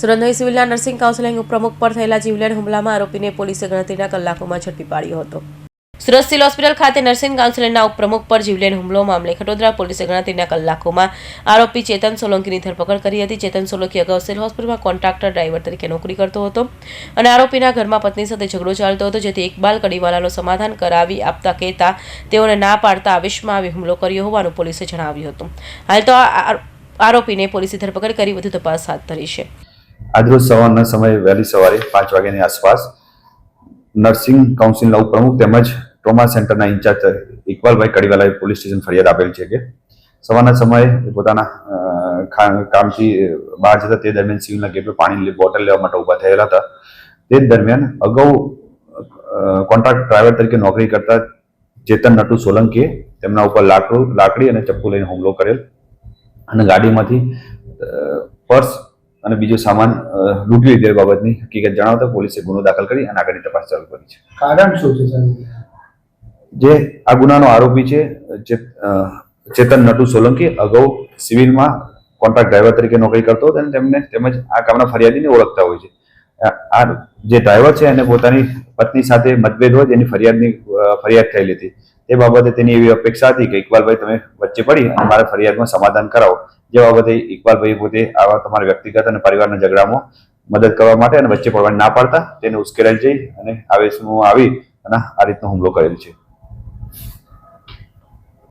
Surendranagar સિવિલના nursing counselling ઉપપ્રમુખ પર થયેલા જીવલેણ હુમલામાં આરોપીને પોલીસે ગણતરીના કલાકોમાં ઝડપી પાડ્યો હતો. સુરત સિવિલ હોસ્પિટલ ખાતે નર્સિંગ કાઉન્સિલરના ઉપપ્રમુખ પર જીવલેણ હુમલો મામલે ખટોદરા પોલીસે ગણતરીના કલાકોમાં આરોપી ચેતન સોલંકીની ધરપકડ કરી હતી. ચેતન સોલંકી અગાઉ સિવિલ હોસ્પિટલમાં કોન્ટ્રાક્ટર ડ્રાઈવર તરીકે નોકરી કરતો હતો અને આરોપીના ઘરમાં પત્ની સાથે ઝઘડો ચાલતો હતો, જેથી ઇકબાલ કડીવાલાનું સમાધાન કરાવી આપતા કહેતા તેઓને ના પાડતા આવેશમાં આવી હુમલો કર્યો હોવાનું પોલીસે જણાવ્યું હતું. હાલ તો આરોપીને પોલીસે ધરપકડ કરી વધુ તપાસ હાથ ધરી છે. આજરોજ સવારના સમયે વહેલી સવારે પાંચ વાગ્યાની આસપાસ નર્સિંગ કાઉન્સિલના ઉપપ્રમુખ તેમજ ટ્રોમા સેન્ટરના ઇન્ચાર્જ ઇકબાલભાઈ કડીવાલાએ પોલીસ સ્ટેશન ફરિયાદ આપેલ છે કે સવારના સમયે પોતાના કામથી બહાર જતા તે દરમિયાન સિવિલના ગેટ પર પાણી બોટલ લેવા માટે ઊભા થયેલા હતા. તે દરમિયાન અગાઉ કોન્ટ્રાક્ટ ડ્રાઈવર તરીકે નોકરી કરતા ચેતન નટુ સોલંકીએ તેમના ઉપર લાકડું, લાકડી અને ચપ્પુ લઈને હુમલો કરેલ અને ગાડીમાંથી પર્સ અને બીજો સામાન લૂંટી લીધેલ બાબતની હકીકત જણાવતા પોલીસે ગુનો દાખલ કરી અને આગળની તપાસ ચાલુ કરી છે. કારણ શું છે જે આ ગુનાનો આરોપી છે ચેતન નટુ સોલંકી અગાઉ સિવિલમાં કોન્ટ્રાક્ટ ડ્રાઈવર તરીકે નોકરી કરતો હતો અને તેમને તેમજ આ કામના ફરિયાદીને ઓળખતા હોય છે. આ જે ડ્રાઈવર છે એને પોતાની પત્ની સાથે મતભેદ હોય તેની ફરિયાદની ફરિયાદ થયેલી હતી. તે બાબતે તેની એવી અપેક્ષા હતી કે ઇકબાલભાઈ તમે વચ્ચે પડી અને મારા ફરિયાદમાં સમાધાન કરાવો. જે બાબતે ઇકબાલભાઈ પોતે આવા તમારા વ્યક્તિગત અને પરિવારના ઝઘડામાં મદદ કરવા માટે અને વચ્ચે પડવાની ના પાડતા તેને ઉશ્કેરાઈ જઈ અને આવેશમાં આવી અને આ રીતનો હુમલો કરેલ છે.